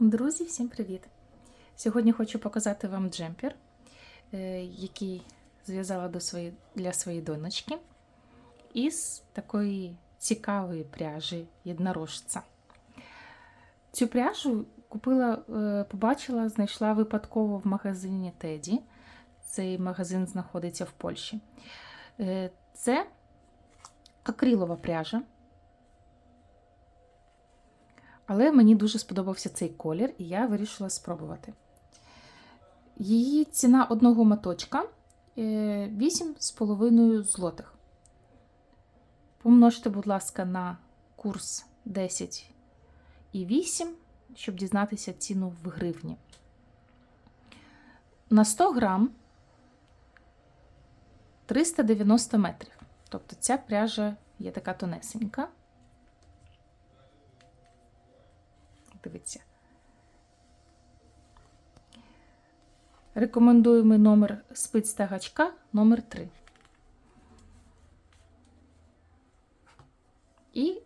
Друзі, всім привіт! Сьогодні хочу показати вам джемпер, е, який зв'язала до свої- для своєї донечки із такої цікавої пряжі єднорожця. Цю пряжу купила, е, побачила, знайшла випадково в магазині Теді. Цей магазин знаходиться в Польщі. Е, Це акрилова пряжа. Але мені дуже сподобався цей колір, і я вирішила спробувати. Її ціна одного моточка е, 8,5 злотих. Помножте, будь ласка, на курс 10 і 8, щоб дізнатися ціну в гривні. На 100 грам 390 метрів. Тобто ця пряжа є така тонесенька. Дивіться. Рекомендуємо номер спиць та гачка номер 3. І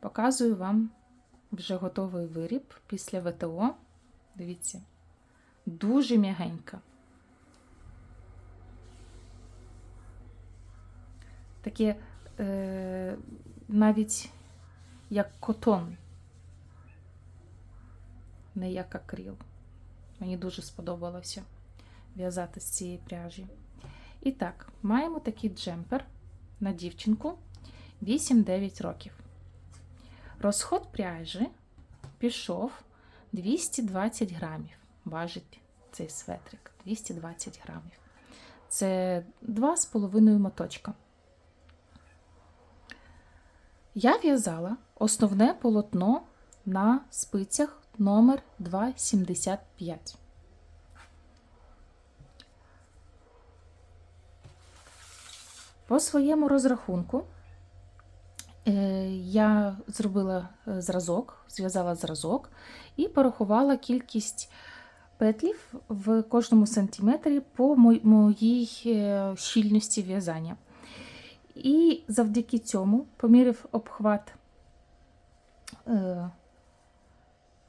показую вам вже готовий виріб після ВТО. Дивіться, дуже м'ягенька. Таке е, навіть як котон не як акрил. Мені дуже сподобалося в'язати з цієї пряжі. І так, маємо такий джемпер на дівчинку 8-9 років. Розход пряжі пішов 220 грамів. Важить цей светрик 220 грамів. Це 2,5 моточка. Я в'язала основне полотно на спицях номер 2,75. По своєму розрахунку е, я зробила е, зразок, зв'язала зразок і порахувала кількість петлів в кожному сантиметрі по моїй е, щільності в'язання. І завдяки цьому поміряв обхват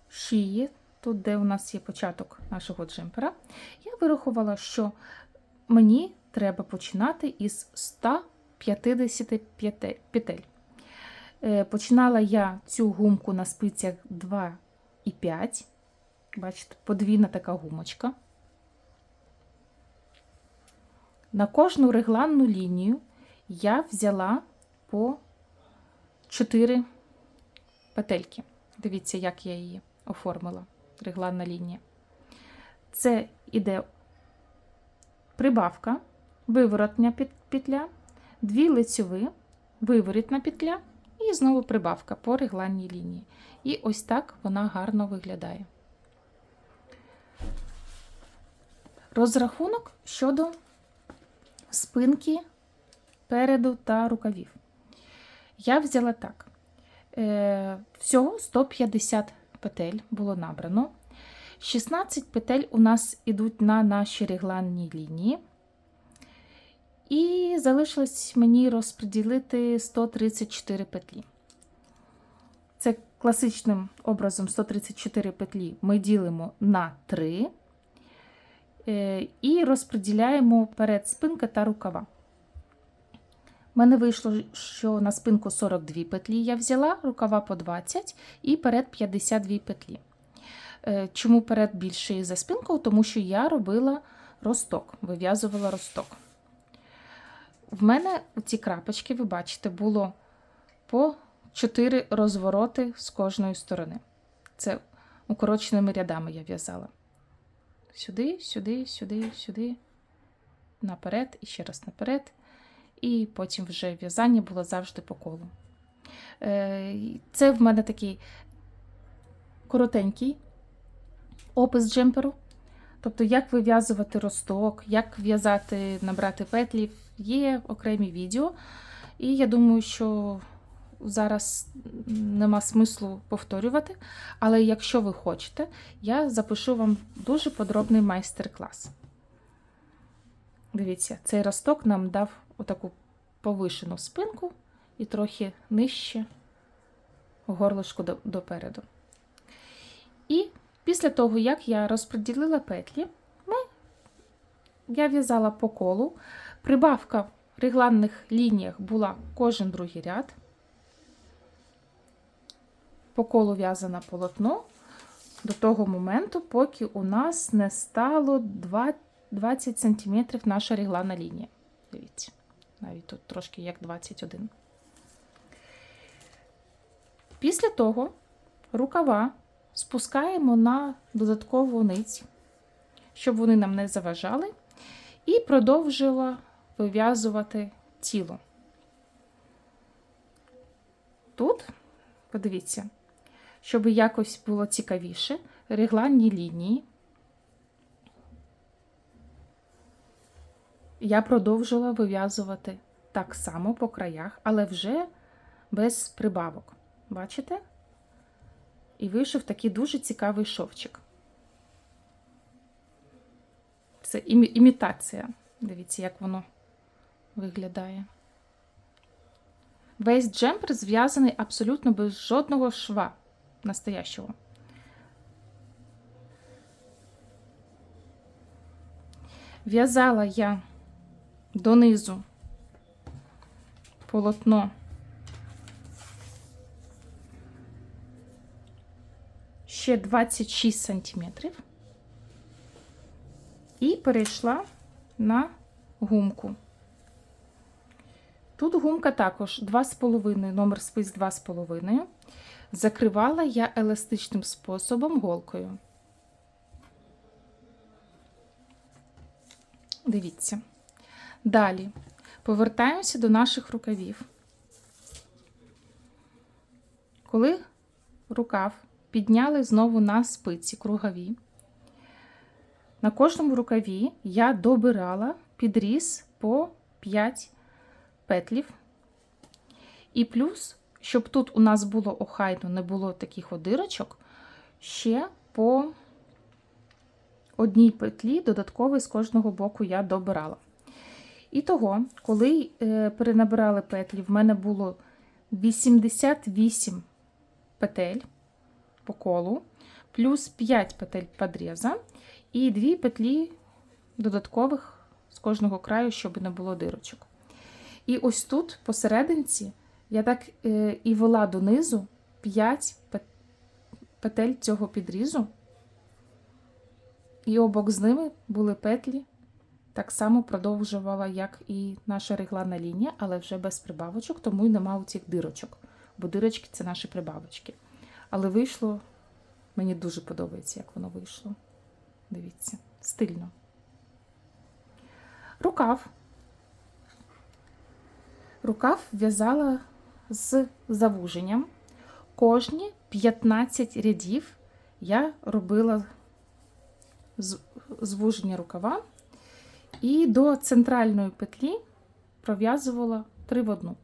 шиї, тут, де у нас є початок нашого джемпера, я вирахувала, що мені треба починати із 150 петель. Е, Починала я цю гумку на спицях 2,5. Бачите, подвійна така гумочка. На кожну регланну лінію я взяла по 4 петельки. Дивіться, як я її оформила. Регланна лінія. Це іде прибавка, виворотня петля, дві лицьові, виворітна петля і знову прибавка по регланній лінії. І ось так вона гарно виглядає. Розрахунок щодо спинки переду та рукавів. Я взяла так. Е, Всього 150 петель було набрано. 16 петель у нас ідуть на наші регланні лінії. І залишилось мені розподілити 134 петлі. Це класичним образом 134 петлі ми ділимо на 3 е, і розподіляємо перед спинка та рукава. Мене вийшло, що на спинку 42 петлі я взяла, рукава по 20 і перед 52 петлі. Е, Чому перед більший за спинку? Тому що я робила росток, вив'язувала росток. В мене ці крапочки, ви бачите, було по 4 розвороти з кожної сторони. Це укороченими рядами я в'язала. Сюди, сюди, сюди, сюди, наперед і ще раз наперед. І потім вже в'язання було завжди по колу. Е, Це в мене такий коротенький опис джемперу. Тобто, як вив'язувати росток, як в'язати, набрати петлі, є окремі відео. І я думаю, що зараз нема смислу повторювати. Але якщо ви хочете, я запишу вам дуже подробний майстер-клас. Дивіться, цей росток нам дав отаку повишену спинку і трохи нижче горлишку до- допереду. І Після того, як я розподілила петлі, ми, я в'язала по колу. Прибавка в регланних лініях була кожен другий ряд. По колу в'язане полотно до того моменту, поки у нас не стало 20 см наша регланна лінія. Дивіться, навіть тут трошки як 21. Після того рукава спускаємо на додаткову ниць, щоб вони нам не заважали, і продовжила вив'язувати тіло. Тут, подивіться, щоб якось було цікавіше, регланні лінії. Я продовжила вив'язувати так само по краях, але вже без прибавок. Бачите? І вийшов такий дуже цікавий шовчик. Це імі імітація. Дивіться, як воно виглядає. Весь джемпер зв'язаний абсолютно без жодного шва настоящого. В'язала я донизу полотно ще 26 сантиметрів і перейшла на гумку. Тут гумка також 2,5, номер спис 2,5. Закривала я еластичним способом голкою. Дивіться. Далі повертаємося до наших рукавів. Коли рукав підняли знову на спиці кругові, на кожному рукаві я добирала підріз по 5 петлів. І плюс, щоб тут у нас було охайно, не було таких одирочок, ще по одній петлі додаткової з кожного боку я добирала. І того, коли е, перенабирали петлі, в мене було 88 петель по колу, плюс 5 петель подріза і 2 петлі додаткових з кожного краю, щоб не було дирочок. І ось тут, посерединці, я так е, і вела донизу 5 петель цього підрізу, і обок з ними були петлі. Так само продовжувала, як і наша регланна лінія, але вже без прибавочок, тому й нема у цих дирочок. Бо дирочки це наші прибавочки. Але вийшло, мені дуже подобається, як воно вийшло. Дивіться, стильно. Рукав. Рукав в'язала з завуженням. Кожні 15 рядів я робила звуження рукава. І до центральної петлі пров'язувала три в одну.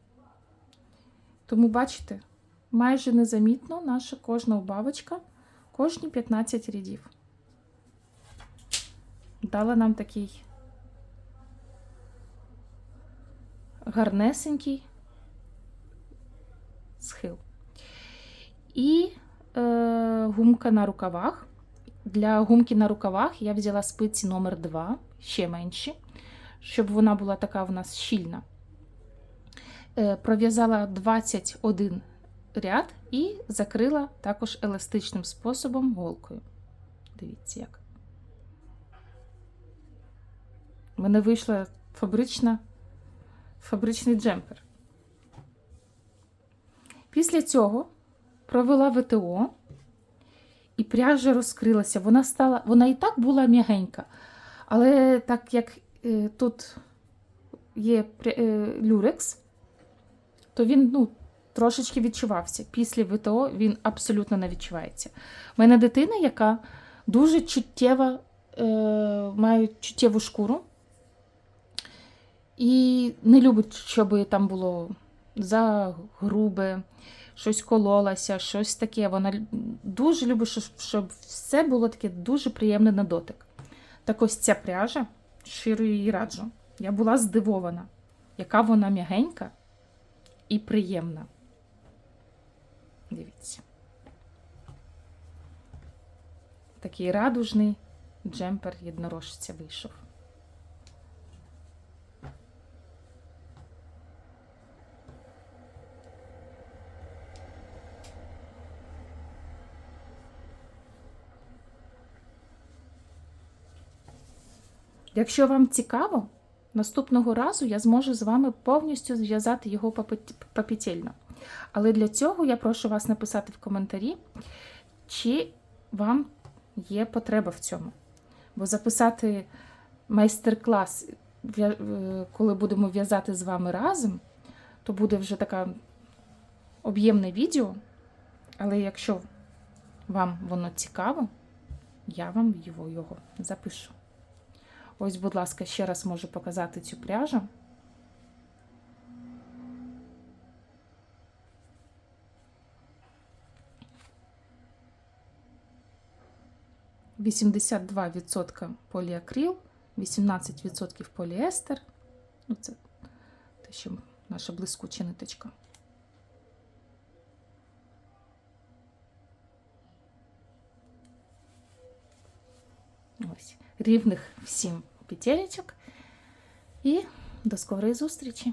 Тому, бачите, майже незамітно наша кожна убавочка, кожні 15 рядів. Дала нам такий гарнесенький схил. І е, гумка на рукавах. Для гумки на рукавах я взяла спиці номер 2 ще менші, щоб вона була така в нас щільна. Е, пров'язала 21 ряд і закрила також еластичним способом голкою. Дивіться, як. У мене вийшла фабрична, фабричний джемпер. Після цього провела ВТО і пряжа розкрилася. Вона стала, вона і так була м'ягенька. Але так як е, тут є е, люрекс, то він ну, трошечки відчувався. Після ВТО він абсолютно не відчувається. У мене дитина, яка дуже чуттєва, е, має чуттєву шкуру. І не любить, щоб там було загрубе, щось кололося, щось таке. Вона дуже любить, щоб все було таке дуже приємне на дотик. Так ось ця пряжа, щиро її раджу. Я була здивована, яка вона м'ягенька і приємна. Дивіться. Такий радужний джемпер єднорожця вийшов. Якщо вам цікаво, наступного разу я зможу з вами повністю зв'язати його папітельно. Але для цього я прошу вас написати в коментарі, чи вам є потреба в цьому. Бо записати майстер-клас, е, коли будемо в'язати з вами разом, то буде вже таке об'ємне відео. Але якщо вам воно цікаво, я вам його, його запишу. Ось, будь ласка, ще раз можу показати цю пряжу. Вісімдесят два відсотка поліакрил, 18% поліестер. Ну, це те, що наша блискуча ниточка. Ось рівних всім петелечок. І до скорої зустрічі!